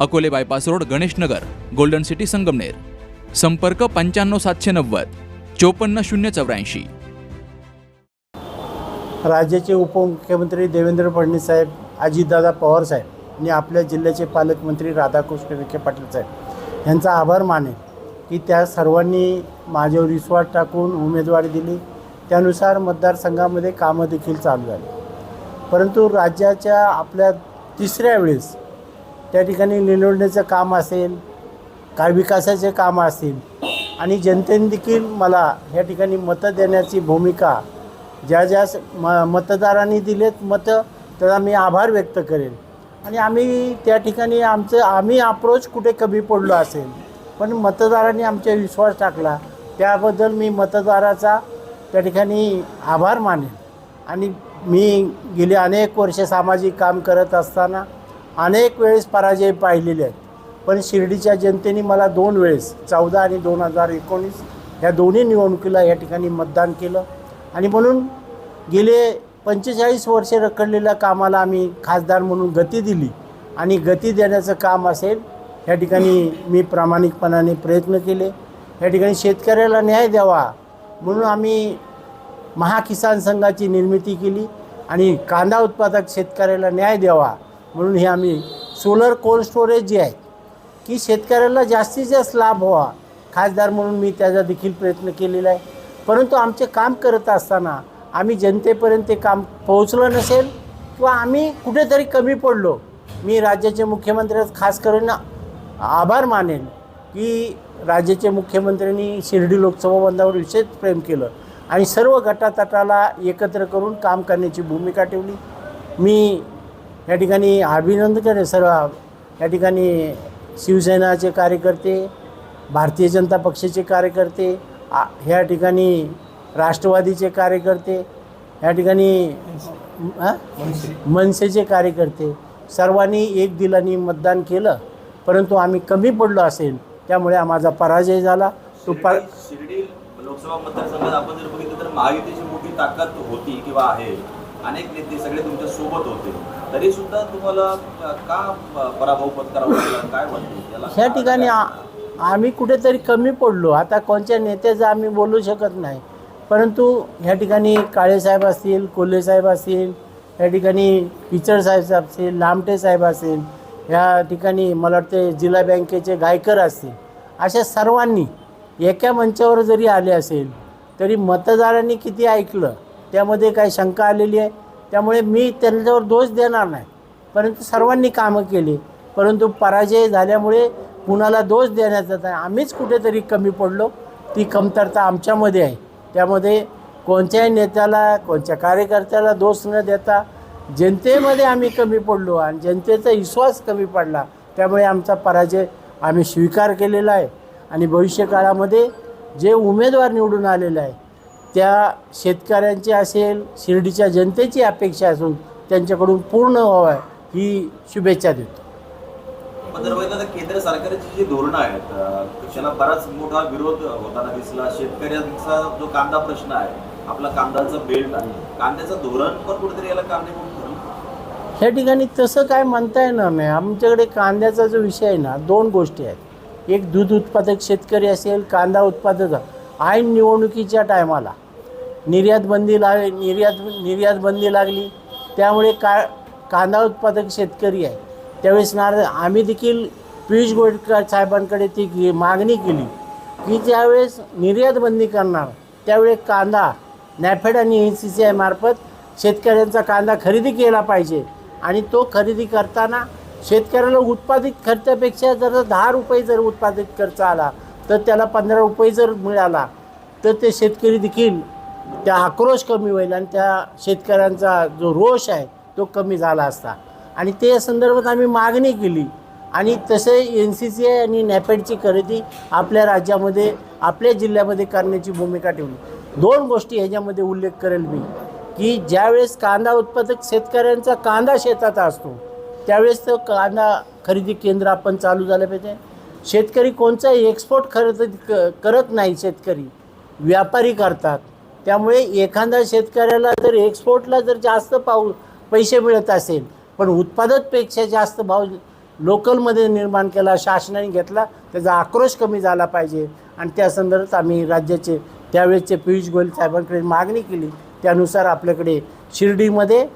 Akole bypass road Ganeshnagar golden city Sangamner. संपर्क पंच्याण्णव सातशे नव्वद चोपन्न शून्य चौऱ्याऐंशी. राज्याचे उपमुख्यमंत्री देवेंद्र फडणवीस साहेब अजितदादा पवार साहेब आणि आपल्या जिल्ह्याचे पालकमंत्री राधाकृष्ण विखे पाटील साहेब यांचा आभार मानेल की त्या सर्वांनी माझ्यावर विश्वास टाकून उमेदवारी दिली. त्यानुसार मतदारसंघामध्ये कामं देखील चालू झाली. परंतु राज्याच्या आपल्या तिसऱ्या वेळेस त्या ठिकाणी निलवण्याचं काम असेल काय विकासाचे काम असतील आणि जनतेने देखील मला या ठिकाणी मतं देण्याची भूमिका ज्या ज्या म मतदारांनी दिलेत मतं त्याचा मी आभार व्यक्त करेन. आणि आम्ही त्या ठिकाणी आमचं आम्ही अप्रोच कुठे कमी पडलो असेल पण मतदारांनी आमच्या विश्वास टाकला त्याबद्दल मी मतदाराचा त्या ठिकाणी आभार मानेन. आणि मी गेली अनेक वर्ष सामाजिक काम करत असताना अनेक वेळेस पराजय पाहिलेले आहेत. पण शिर्डीच्या जनतेने मला दोन वेळेस चौदा आणि दोन हजार एकोणीस ह्या दोन्ही निवडणुकीला या ठिकाणी मतदान केलं. आणि म्हणून गेले पंचेचाळीस वर्षे रखडलेल्या कामाला आम्ही खासदार म्हणून गती दिली. आणि गती देण्याचं काम असेल या ठिकाणी मी प्रामाणिकपणाने प्रयत्न केले. या ठिकाणी शेतकऱ्याला न्याय द्यावा म्हणून आम्ही महाकिसान संघाची निर्मिती केली. आणि कांदा उत्पादक शेतकऱ्याला न्याय द्यावा म्हणून हे आम्ही सोलर कोल्ड स्टोरेज जे आहे की शेतकऱ्याला जास्तीत जास्त लाभ व्हावा खासदार म्हणून मी त्याचा देखील प्रयत्न केलेला आहे. परंतु आमचे काम करत असताना आम्ही जनतेपर्यंत ते काम पोहोचलं नसेल किंवा आम्ही कुठेतरी कमी पडलो मी राज्याचे मुख्यमंत्र्याचं खास करून आभार मानेन की राज्याचे मुख्यमंत्र्यांनी शिर्डी लोकसभा बंधावर विशेष प्रेम केलं आणि सर्व गटातटाला एकत्र करून काम करण्याची भूमिका ठेवली. मी या ठिकाणी अभिनंदन सर्व. या ठिकाणी शिवसेनाचे कार्यकर्ते भारतीय जनता पक्षाचे कार्यकर्ते आ- ह्या ठिकाणी राष्ट्रवादीचे कार्यकर्ते या ठिकाणी मनसेचे कार्यकर्ते. सर्वांनी एक दिलाने मतदान केलं परंतु आम्ही कमी पडलो असेल त्यामुळे माझा पराजय झाला. तो पर शिर्डी लोकसभा मतदारसंघात आपण जर बघितलं तर महायुतीची मोठी ताकद होती किंवा आहे. अनेक नेते सगळे तुमच्यासोबत होते. तरी सुद्धा तुम्हाला का पराभव पत्करावा लागला? काय वाटतं त्याला ह्या ठिकाणी आम्ही कुठेतरी कमी पडलो. आता कोणत्या नेत्याचं आम्ही बोलू शकत नाही. परंतु ह्या ठिकाणी काळेसाहेब असतील कोल्हे साहेब असतील या ठिकाणी पिचड साहेब असतील लामटे साहेब असतील ह्या ठिकाणी मला वाटते जिल्हा बँकेचे गायकर असतील अशा सर्वांनी एका मंचावर जरी आले असेल तरी मतदारांनी किती ऐकलं त्यामध्ये काही शंका आलेली आहे? त्यामुळे मी त्यांच्यावर दोष देणार नाही. परंतु सर्वांनी कामं केली. परंतु पराजय झाल्यामुळे कुणाला दोष देण्याचा नाही. आम्हीच कुठेतरी कमी पडलो. ती कमतरता आमच्यामध्ये आहे. त्यामध्ये कोणत्याही नेत्याला कोणत्या कार्यकर्त्याला दोष न देता जनतेमध्ये आम्ही कमी पडलो आणि जनतेचा विश्वास कमी पडला. त्यामुळे आमचा पराजय आम्ही स्वीकार केलेला आहे. आणि भविष्यकाळामध्ये जे उमेदवार निवडून आलेले आहे त्या शेतकऱ्यांची असेल शिर्डीच्या जनतेची अपेक्षा असून त्यांच्याकडून पूर्ण व्हावं ही शुभेच्छा देतो. केंद्र सरकारची जी धोरणं आहेत त्याला बराच मोठा विरोध होताना दिसला. शेतकऱ्यांचा जो कांदा प्रश्न आहे आपला कांद्याचा बेल्ट आहे कांद्याचं धोरण पण कुठेतरी याला ह्या ठिकाणी तसं काय म्हणता येणार नाही. आमच्याकडे कांद्याचा जो विषय आहे ना दोन गोष्टी आहेत. एक दूध उत्पादक शेतकरी असेल कांदा उत्पादक. ऐन निवडणुकीच्या टायमाला निर्यात बंदी लाग निर्यात निर्यात बंदी लागली. त्यामुळे का कांदा उत्पादक शेतकरी आहे. त्यावेळेस नार आम्ही देखील पियुष गोयटकर साहेबांकडे ती मागणी केली की ज्यावेळेस निर्यात बंदी करणार त्यावेळी कांदा नॅफेड आणि एन सी सी आय मार्फत शेतकऱ्यांचा कांदा खरेदी केला पाहिजे आणि तो खरेदी करताना शेतकऱ्याला उत्पादित खर्चापेक्षा जर दहा रुपये जर उत्पादित खर्च आला तर त्याला पंधरा रुपये जर मिळाला तर ते शेतकरी देखील त्या आक्रोश कमी होईल आणि त्या शेतकऱ्यांचा जो रोष आहे तो कमी झाला असता. आणि ते संदर्भात आम्ही मागणी केली. आणि तसे एन सी सी आय आणि नॅपेडची खरेदी आपल्या राज्यामध्ये आपल्या जिल्ह्यामध्ये करण्याची भूमिका ठेवली. दोन गोष्टी ह्याच्यामध्ये उल्लेख करेल मी की ज्यावेळेस कांदा उत्पादक शेतकऱ्यांचा कांदा शेतात असतो त्यावेळेस तो कांदा खरेदी केंद्र आपण चालू झालं पाहिजे. शेतकरी कोणताही एक्सपोर्ट खरेदी क करत नाही शेतकरी. व्यापारी करतात. त्यामुळे एखाद्या शेतकऱ्याला जर एक्सपोर्टला जर जास्त पाऊ पैसे मिळत असेल पण उत्पादकपेक्षा जास्त भाव लोकलमध्ये निर्माण केला शासनाने घेतला त्याचा आक्रोश कमी झाला पाहिजे. आणि त्या संदर्भात आम्ही राज्याचे त्यावेळेसचे पियुष गोयल साहेबांकडे मागणी केली. त्यानुसार आपल्याकडे शिर्डीमध्ये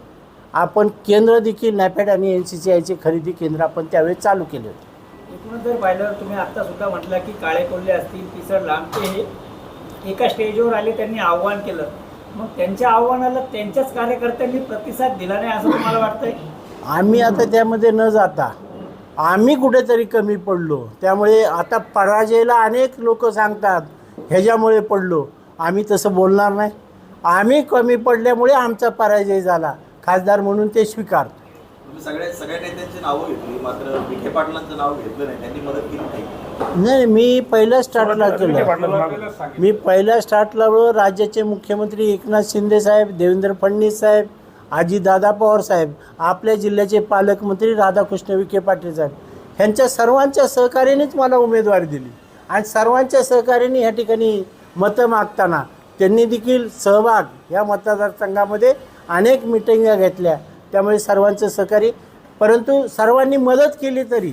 आपण केंद्र देखील नॅपॅड आणि एन सी सी आयचे खरेदी केंद्र आपण त्यावेळेस चालू केले होते. एकूणच जर पाहिलं तुम्ही आत्ता सुद्धा म्हटलं की काळे कोल्हे असतील पिसड लांबते हे एका स्टेजवर आले त्यांनी आव्हान केलं. मग त्यांच्या आव्हानाला त्यांच्याच कार्यकर्त्यांनी प्रतिसाद दिला नाही असं तुम्हाला वाटतंय? आम्ही आता त्यामध्ये न जाता आम्ही कुठेतरी कमी पडलो. त्यामुळे आता पराजयला अनेक लोक सांगतात ह्याच्यामुळे पडलो. आम्ही तसं बोलणार नाही. आम्ही कमी पडल्यामुळे आमचा पराजय झाला. खासदार म्हणून ते स्वीकार. तुम्ही सगळ्या सगळ्या नेत्यांची नावं घेतली मात्र विखे पाटलांचं नाव घेतलं नाही त्यांनी मदत केली नाही. नाही मी पहिल्या स्टार्टला केलं. मी पहिल्या स्टार्टला राज्याचे मुख्यमंत्री एकनाथ शिंदे साहेब देवेंद्र फडणवीस साहेब आजीदादा पवार साहेब आपल्या जिल्ह्याचे पालकमंत्री राधाकृष्ण विखे पाटील साहेब ह्यांच्या सर्वांच्या सहकार्यानेच मला उमेदवारी दिली. आणि सर्वांच्या सहकार्याने ह्या ठिकाणी मतं मागताना त्यांनी देखील सहभाग या मतदारसंघामध्ये अनेक मिटिंगा घेतल्या. त्यामुळे सर्वांचं सहकार्य परंतु सर्वांनी मदत केली तरी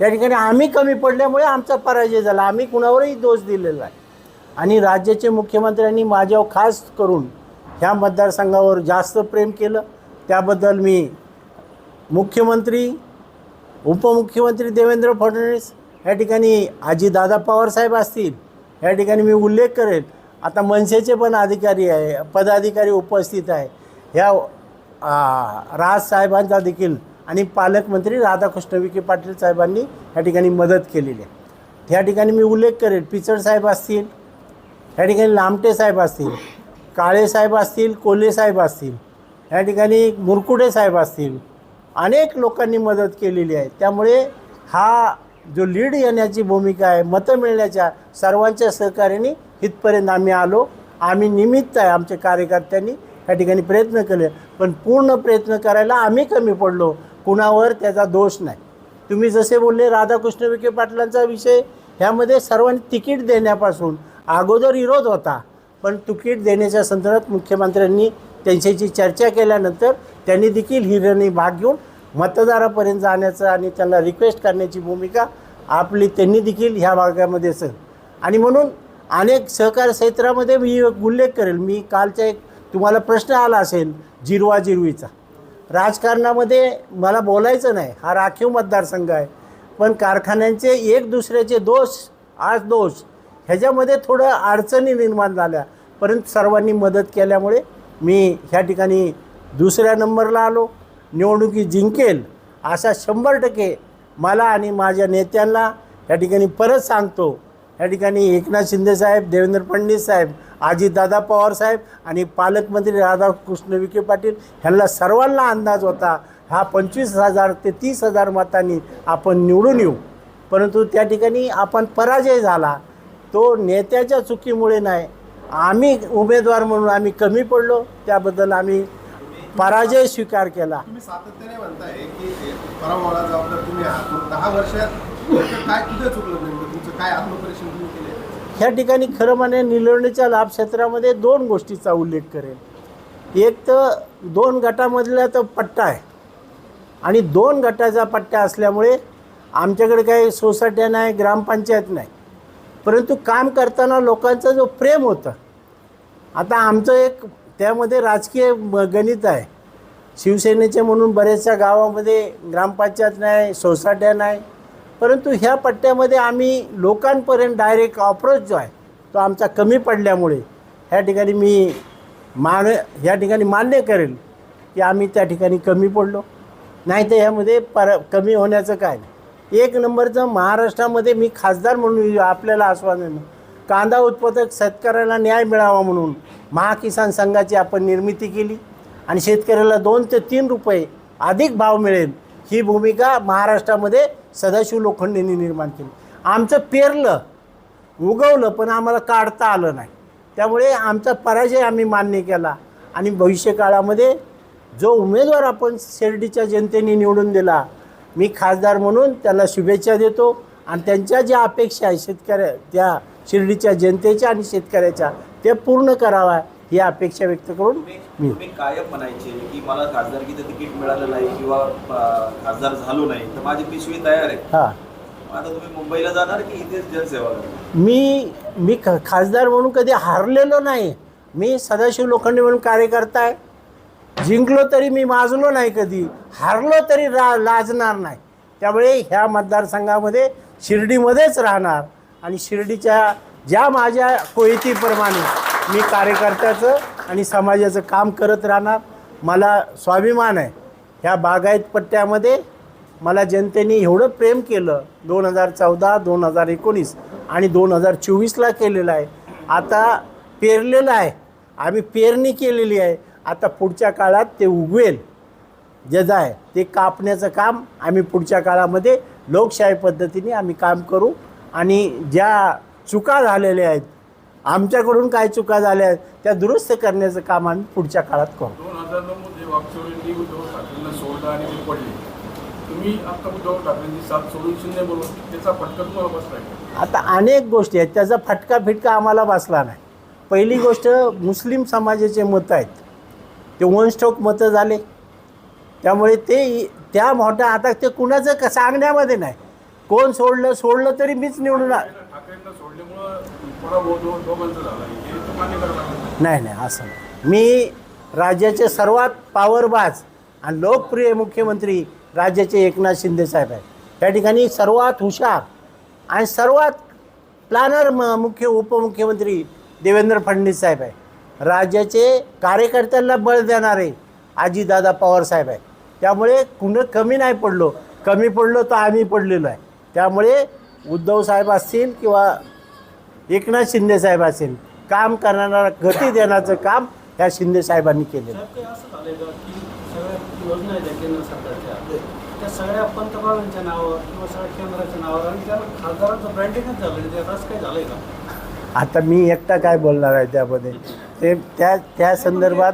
त्या ठिकाणी आम्ही कमी पडल्यामुळे आमचा पराजय झाला. आम्ही कुणावरही दोष दिलेला आहे आणि राज्याचे मुख्यमंत्र्यांनी माझ्यावर खास करून ह्या मतदारसंघावर जास्त प्रेम केलं. त्याबद्दल मी मुख्यमंत्री उपमुख्यमंत्री देवेंद्र फडणवीस या ठिकाणी आजीदादा पवारसाहेब असतील या ठिकाणी मी उल्लेख करेन आता मनसेचे पण अधिकारी आहे पदाधिकारी उपस्थित आहे. ह्या राजसाहेबांचा देखील आणि पालकमंत्री राधाकृष्ण विखे पाटील साहेबांनी या ठिकाणी मदत केलेली आहे. ह्या ठिकाणी मी उल्लेख करेन पिचड साहेब असतील ह्या ठिकाणी लामटे साहेब असतील काळे साहेब असतील कोल्हे साहेब असतील ह्या ठिकाणी मुरकुडे साहेब असतील अनेक लोकांनी मदत केलेली आहे. त्यामुळे हा जो लीड येण्याची भूमिका आहे मतं मिळण्याच्या सर्वांच्या सहकार्याने इथपर्यंत आम्ही आलो. आम्ही निमित्त आहे आमच्या कार्यकर्त्यांनी या ठिकाणी प्रयत्न केले पण पूर्ण प्रयत्न करायला आम्ही कमी पडलो. कुणावर त्याचा दोष नाही. तुम्ही जसे बोलले राधाकृष्ण विखे पाटलांचा विषय ह्यामध्ये सर्वांनी तिकीट देण्यापासून अगोदर विरोध होता. पण तिकीट देण्याच्या संदर्भात मुख्यमंत्र्यांनी त्यांच्याशी चर्चा केल्यानंतर त्यांनी देखील हिरणी भाग घेऊन मतदारापर्यंत जाण्याचं आणि त्यांना रिक्वेस्ट करण्याची भूमिका आपली त्यांनी देखील ह्या भागामध्ये असेल आणि म्हणून अनेक सहकार क्षेत्रामध्ये मी उल्लेख करेल. मी कालचा एक तुम्हाला प्रश्न आला असेल जिरवा जिरवीचा. राजकारणामध्ये मला बोलायचं नाही. हा राखीव मतदारसंघ आहे. पण कारखान्यांचे एक दुसऱ्याचे दोष आज दोष ह्याच्यामध्ये थोडं अडचणी निर्माण झाल्या. परंतु सर्वांनी मदत केल्यामुळे मी ह्या ठिकाणी दुसऱ्या नंबरला आलो. निवडणुकी जिंकेल असा शंभर टक्के मला आणि माझ्या नेत्यांना या ठिकाणी परत सांगतो. या ठिकाणी एकनाथ शिंदे साहेब देवेंद्र फडणवीस साहेब आजीदादा पवार साहेब आणि पालकमंत्री राधाकृष्ण विखे पाटील ह्यांना सर्वांना अंदाज होता हा पंचवीस हजार ते तीस हजार मतांनी आपण निवडून येऊ. परंतु त्या ठिकाणी आपण पराजय झाला. तो नेत्याच्या चुकीमुळे नाही. आम्ही उमेदवार म्हणून आम्ही कमी पडलो त्याबद्दल आम्ही पराजय स्वीकार केला. सातत्याने म्हणताय की तुम्ही दहा वर्षात काय कुठे चुकलं नेमकं? तुमचं काय आत्मपरीक्षण तुम्ही ह्या ठिकाणी खरं म्हणे निलवणीच्या लाभ क्षेत्रामध्ये दोन गोष्टीचा उल्लेख करेल एक तर दोन गटामधला तर पट्टा आहे. आणि दोन गटाचा पट्टा असल्यामुळे आमच्याकडे काही सोसायट्या नाही ग्रामपंचायत नाही. परंतु काम करताना लोकांचा जो प्रेम होता. आता आमचं एक त्यामध्ये राजकीय गणित आहे. शिवसेनेचे म्हणून बऱ्याचशा गावामध्ये ग्रामपंचायत नाही सोसायट्या नाही. परंतु ह्या पट्ट्यामध्ये आम्ही लोकांपर्यंत डायरेक्ट अप्रोच जो आहे तो आमचा कमी पडल्यामुळे ह्या ठिकाणी मी मान ह्या ठिकाणी मान्य करेल की आम्ही त्या ठिकाणी कमी पडलो. नाही तर ह्यामध्ये पर कमी होण्याचं काय नाही. एक नंबरचं महाराष्ट्रामध्ये मी खासदार म्हणून आपल्याला आश्वासन कांदा उत्पादक शेतकऱ्याला न्याय मिळावा म्हणून महाकिसान संघाची आपण निर्मिती केली आणि शेतकऱ्याला दोन ते तीन रुपये अधिक भाव मिळेल ही भूमिका महाराष्ट्रामध्ये सदाशिव लोखंडेंनी निर्माण केली. आमचं पेरलं उगवलं पण आम्हाला काढता आलं नाही. त्यामुळे आमचा पराजय आम्ही मान्य केला. आणि भविष्यकाळामध्ये जो उमेदवार आपण शिर्डीच्या जनतेने निवडून दिला मी खासदार म्हणून त्याला शुभेच्छा देतो. आणि त्यांच्या ज्या अपेक्षा आहे शेतकऱ्या त्या शिर्डीच्या जनतेच्या आणि शेतकऱ्याच्या ते पूर्ण करावा. ही अपेक्षा व्यक्त करून मी तुम्ही कायम म्हणायचे की मला खासदारकीचं तिकीट मिळालं नाही किंवा अं, खासदार झालो नाही तर माझी पिशवी तयार आहे. हां. मग आता तुम्ही मुंबईला जाणार की इथेच जनसेवा करणार? मी मी ख खासदार म्हणून कधी हारलेलो नाही. मी सदाशिव लोखंडे म्हणून कार्यकर्ता आहे जिंकलो तरी मी माजलो नाही कधी. हारलो तरी रा लाजणार नाही. त्यामुळे ह्या मतदारसंघामध्ये शिर्डीमध्येच राहणार. आणि शिर्डीच्या ज्या माझ्या कोयतीप्रमाणे मी कार्यकर्त्याचं आणि समाजाचं काम करत राहणार. मला स्वाभिमान आहे. ह्या बागायत पट्ट्यामध्ये मला जनतेने एवढं प्रेम केलं. दोन हजार चौदा दोन हजार एकोणीस आणि दोन हजार चोवीसला केलेलं आहे. आता पेरलेलं आहे. आम्ही पेरणी केलेली आहे. आता पुढच्या काळात ते उगवेल. जजा आहे ते कापण्याचं काम आम्ही पुढच्या काळामध्ये लोकशाही पद्धतीने आम्ही काम करू. आणि ज्या चुका झालेल्या आहेत आमच्याकडून काय चुका झाल्या आहेत त्या दुरुस्त करण्याचं काम आम्ही पुढच्या काळात करू. दोन हजार नऊ मध्ये वाकचौरींनी उद्धव ठाकरेंना सोडलं आणि ते पडले. तुम्ही आता उद्धव ठाकरेंची साथ सोडून शून्य बोलून त्याचा फटका तुम्हाला बसलाय आता अनेक गोष्टी आहेत. त्याचा फटका फिटका आम्हाला बसला नाही. पहिली गोष्ट मुस्लिम समाजाचे मतं आहेत. ते वनस्टॉक मतं झाले. त्यामुळे ते त्या मोठ्या आता ते कुणाचं क सांगण्यामध्ये नाही. कोण सोडलं सोडलं तरी मीच निवडून आ- ठाकरेंना सोडल्यामुळं नाही नाही असं नाही. मी राज्याचे सर्वात पावरबाज आणि लोकप्रिय मुख्यमंत्री राज्याचे एकनाथ शिंदे साहेब आहेत. त्या ठिकाणी सर्वात हुशार आणि सर्वात प्लॅनर म मुख्य उपमुख्यमंत्री देवेंद्र फडणवीस साहेब आहे राज्याचे कार्यकर्त्यांना बळ देणारे आजीदादा पवार साहेब आहे त्यामुळे कुणं कमी नाही पडलो. कमी पडलो तर आम्ही पडलेलो आहे. त्यामुळे उद्धव साहेब असतील किंवा एकनाथ शिंदे साहेब असेल काम करणारा गती देण्याचं काम ह्या शिंदे साहेबांनी केलेलं आता मी एकटा काय बोलणार आहे त्यामध्ये? ते त्या त्या संदर्भात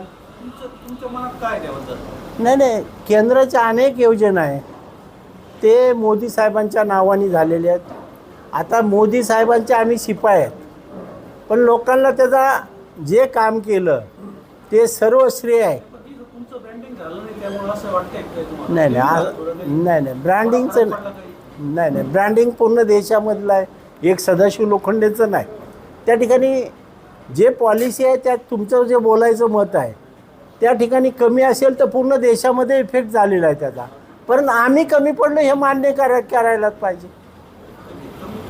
नाही नाही. केंद्राच्या अनेक योजना आहे ते मोदी साहेबांच्या नावाने झालेले आहेत. आता मोदी साहेबांचे आम्ही शिपाई आहेत. पण लोकांना त्याचा जे काम केलं ते सर्व श्रेय आहे. नाही नाही नाही आ- नाही नाही ब्रँडिंगचं नाही. नाही ब्रँडिंग पूर्ण देशामधलं आहे. एक सदाशिव लोखंडेचं नाही. त्या ठिकाणी जे पॉलिसी आहे त्यात तुमचं जे बोलायचं मत आहे त्या ठिकाणी कमी असेल तर पूर्ण देशामध्ये इफेक्ट झालेला आहे त्याचा. पण आम्ही कमी पडलो हे मान्य करा करायलाच पाहिजे.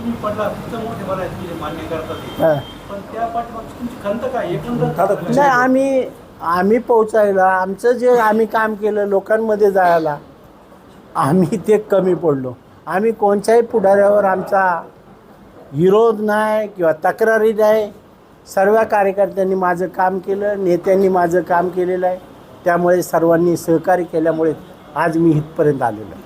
तुम्ही तुम्ही पडला तुमचं मोठे बनायचं की मान्य करतात ते. हां. पण त्या पाठीमागची तुमची खंत काय? एकंदर नाही आम्ही आम्ही पोचायला आमचं जे आम्ही काम केलं लोकांमध्ये जायला आम्ही ते कमी पडलो. आम्ही कोणत्याही पुढाऱ्यावर आमचा विरोध नाही किंवा तक्रारी नाही. सर्व कार्यकर्त्यांनी माझं काम केलं नेत्यांनी माझं काम केलेलं आहे. त्यामुळे सर्वांनी सहकार्य केल्यामुळे आज मी इथपर्यंत आलेलो आहे.